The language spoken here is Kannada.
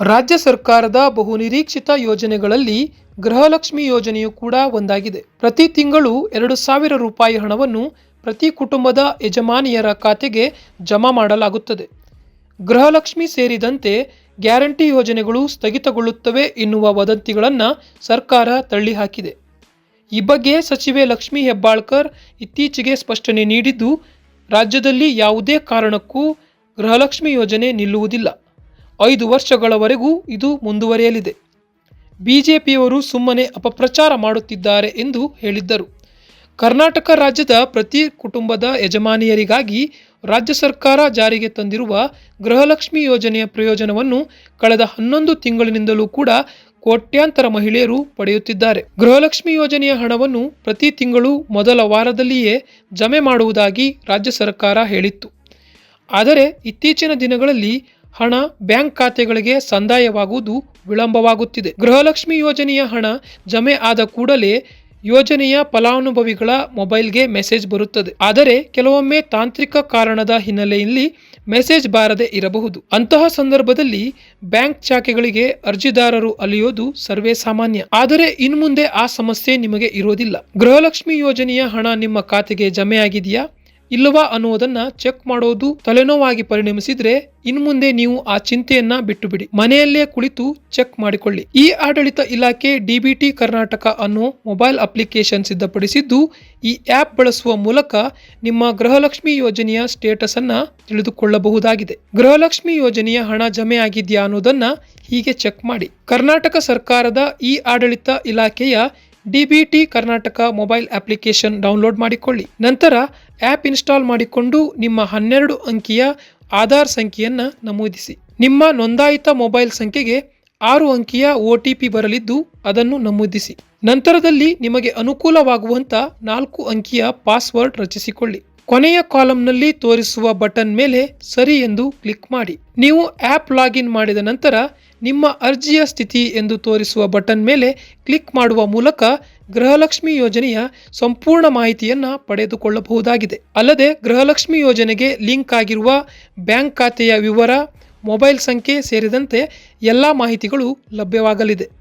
ರಾಜ್ಯ ಸರ್ಕಾರದ ಬಹುನಿರೀಕ್ಷಿತ ಯೋಜನೆಗಳಲ್ಲಿ ಗೃಹಲಕ್ಷ್ಮಿ ಯೋಜನೆಯು ಕೂಡ ಒಂದಾಗಿದೆ. ಪ್ರತಿ ತಿಂಗಳು ಎರಡು ಸಾವಿರ ರೂಪಾಯಿ ಹಣವನ್ನು ಪ್ರತಿ ಕುಟುಂಬದ ಯಜಮಾನಿಯರ ಖಾತೆಗೆ ಜಮಾ ಮಾಡಲಾಗುತ್ತದೆ. ಗೃಹಲಕ್ಷ್ಮಿ ಸೇರಿದಂತೆ ಗ್ಯಾರಂಟಿ ಯೋಜನೆಗಳು ಸ್ಥಗಿತಗೊಳ್ಳುತ್ತವೆ ಎನ್ನುವ ವದಂತಿಗಳನ್ನು ಸರ್ಕಾರ ತಳ್ಳಿಹಾಕಿದೆ. ಈ ಬಗ್ಗೆ ಸಚಿವೆ ಲಕ್ಷ್ಮೀ ಹೆಬ್ಬಾಳ್ಕರ್ ಇತ್ತೀಚೆಗೆ ಸ್ಪಷ್ಟನೆ ನೀಡಿದ್ದು, ರಾಜ್ಯದಲ್ಲಿ ಯಾವುದೇ ಕಾರಣಕ್ಕೂ ಗೃಹಲಕ್ಷ್ಮಿ ಯೋಜನೆ ನಿಲ್ಲುವುದಿಲ್ಲ. ಐದು ವರ್ಷಗಳವರೆಗೂ ಇದು ಮುಂದುವರಿಯಲಿದೆ. ಬಿಜೆಪಿಯವರು ಸುಮ್ಮನೆ ಅಪಪ್ರಚಾರ ಮಾಡುತ್ತಿದ್ದಾರೆ ಎಂದು ಹೇಳಿದ್ದರು. ಕರ್ನಾಟಕ ರಾಜ್ಯದ ಪ್ರತಿ ಕುಟುಂಬದ ಯಜಮಾನಿಯರಿಗಾಗಿ ರಾಜ್ಯ ಸರ್ಕಾರ ಜಾರಿಗೆ ತಂದಿರುವ ಗೃಹಲಕ್ಷ್ಮಿ ಯೋಜನೆಯ ಪ್ರಯೋಜನವನ್ನು ಕಳೆದ ಹನ್ನೊಂದು ತಿಂಗಳಿನಿಂದಲೂ ಕೂಡ ಕೋಟ್ಯಾಂತರ ಮಹಿಳೆಯರು ಪಡೆಯುತ್ತಿದ್ದಾರೆ. ಗೃಹಲಕ್ಷ್ಮಿ ಯೋಜನೆಯ ಹಣವನ್ನು ಪ್ರತಿ ತಿಂಗಳು ಮೊದಲ ವಾರದಲ್ಲಿಯೇ ಜಮೆ ಮಾಡುವುದಾಗಿ ರಾಜ್ಯ ಸರ್ಕಾರ ಹೇಳಿತ್ತು. ಆದರೆ ಇತ್ತೀಚಿನ ದಿನಗಳಲ್ಲಿ ಹಣ ಬ್ಯಾಂಕ್ ಖಾತೆಗಳಿಗೆ ಸಂದಾಯವಾಗುವುದು ವಿಳಂಬವಾಗುತ್ತಿದೆ. ಗೃಹಲಕ್ಷ್ಮಿ ಯೋಜನೆಯ ಹಣ ಜಮೆ ಆದ ಕೂಡಲೇ ಯೋಜನೆಯ ಫಲಾನುಭವಿಗಳ ಮೊಬೈಲ್ಗೆ ಮೆಸೇಜ್ ಬರುತ್ತದೆ. ಆದರೆ ಕೆಲವೊಮ್ಮೆ ತಾಂತ್ರಿಕ ಕಾರಣದ ಹಿನ್ನೆಲೆಯಲ್ಲಿ ಮೆಸೇಜ್ ಬಾರದೆ ಇರಬಹುದು. ಅಂತಹ ಸಂದರ್ಭದಲ್ಲಿ ಬ್ಯಾಂಕ್ ಶಾಖೆಗಳಿಗೆ ಅರ್ಜಿದಾರರು ಅಲಿಯೋದು ಸರ್ವೇ ಸಾಮಾನ್ಯ. ಆದರೆ ಇನ್ಮುಂದೆ ಆ ಸಮಸ್ಯೆ ನಿಮಗೆ ಇರೋದಿಲ್ಲ. ಗೃಹಲಕ್ಷ್ಮಿ ಯೋಜನೆಯ ಹಣ ನಿಮ್ಮ ಖಾತೆಗೆ ಜಮೆ ಆಗಿದೆಯಾ ಇಲ್ಲವಾ ಅನ್ನುವುದನ್ನ ಚೆಕ್ ಮಾಡೋದು ತಲೆನೋವಾಗಿ ಪರಿಣಮಿಸಿದ್ರೆ ಇನ್ಮುಂದೆ ನೀವು ಆ ಚಿಂತೆಯನ್ನ ಬಿಟ್ಟು ಬಿಡಿ ಮನೆಯಲ್ಲೇ ಕುಳಿತು ಚೆಕ್ ಮಾಡಿಕೊಳ್ಳಿ. ಈ ಆಡಳಿತ ಇಲಾಖೆ ಡಿಬಿಟಿ ಕರ್ನಾಟಕ ಅನ್ನೋ ಮೊಬೈಲ್ ಅಪ್ಲಿಕೇಶನ್ ಸಿದ್ಧಪಡಿಸಿದ್ದು, ಈ ಆಪ್ ಬಳಸುವ ಮೂಲಕ ನಿಮ್ಮ ಗೃಹಲಕ್ಷ್ಮಿ ಯೋಜನೆಯ ಸ್ಟೇಟಸ್ ಅನ್ನ ತಿಳಿದುಕೊಳ್ಳಬಹುದಾಗಿದೆ. ಗೃಹಲಕ್ಷ್ಮಿ ಯೋಜನೆಯ ಹಣ ಜಮೆ ಆಗಿದೆಯಾ ಅನ್ನೋದನ್ನ ಹೀಗೆ ಚೆಕ್ ಮಾಡಿ. ಕರ್ನಾಟಕ ಸರ್ಕಾರದ ಈ ಆಡಳಿತ ಇಲಾಖೆಯ DBT Karnataka mobile application download ಮಾಡಿಕೊಳ್ಳಿ. ನಂತರ ಆ್ಯಪ್ ಇನ್ಸ್ಟಾಲ್ ಮಾಡಿಕೊಂಡು ನಿಮ್ಮ ಹನ್ನೆರಡು ಅಂಕಿಯ ಆಧಾರ್ ಸಂಖ್ಯೆಯನ್ನು ನಮೂದಿಸಿ. ನಿಮ್ಮ ನೋಂದಾಯಿತ ಮೊಬೈಲ್ ಸಂಖ್ಯೆಗೆ ಆರು ಅಂಕಿಯ ಒ ಟಿ ಪಿ ಬರಲಿದ್ದು ಅದನ್ನು ನಮೂದಿಸಿ. ನಂತರದಲ್ಲಿ ನಿಮಗೆ ಅನುಕೂಲವಾಗುವಂತ ನಾಲ್ಕು ಅಂಕಿಯ ಪಾಸ್ವರ್ಡ್ ರಚಿಸಿಕೊಳ್ಳಿ. ಕೊನೆಯ ಕಾಲಂನಲ್ಲಿ ತೋರಿಸುವ ಬಟನ್ ಮೇಲೆ ಸರಿ ಎಂದು ಕ್ಲಿಕ್ ಮಾಡಿ. ನೀವು ಆ್ಯಪ್ ಲಾಗಿನ್ ಮಾಡಿದ ನಂತರ ನಿಮ್ಮ ಅರ್ಜಿಯ ಸ್ಥಿತಿ ಎಂದು ತೋರಿಸುವ ಬಟನ್ ಮೇಲೆ ಕ್ಲಿಕ್ ಮಾಡುವ ಮೂಲಕ ಗೃಹಲಕ್ಷ್ಮಿ ಯೋಜನೆಯ ಸಂಪೂರ್ಣ ಮಾಹಿತಿಯನ್ನು ಪಡೆದುಕೊಳ್ಳಬಹುದಾಗಿದೆ. ಅಲ್ಲದೆ ಗೃಹಲಕ್ಷ್ಮಿ ಯೋಜನೆಗೆ ಲಿಂಕ್ ಆಗಿರುವ ಬ್ಯಾಂಕ್ ಖಾತೆಯ ವಿವರ, ಮೊಬೈಲ್ ಸಂಖ್ಯೆ ಸೇರಿದಂತೆ ಎಲ್ಲ ಮಾಹಿತಿಗಳು ಲಭ್ಯವಾಗಲಿದೆ.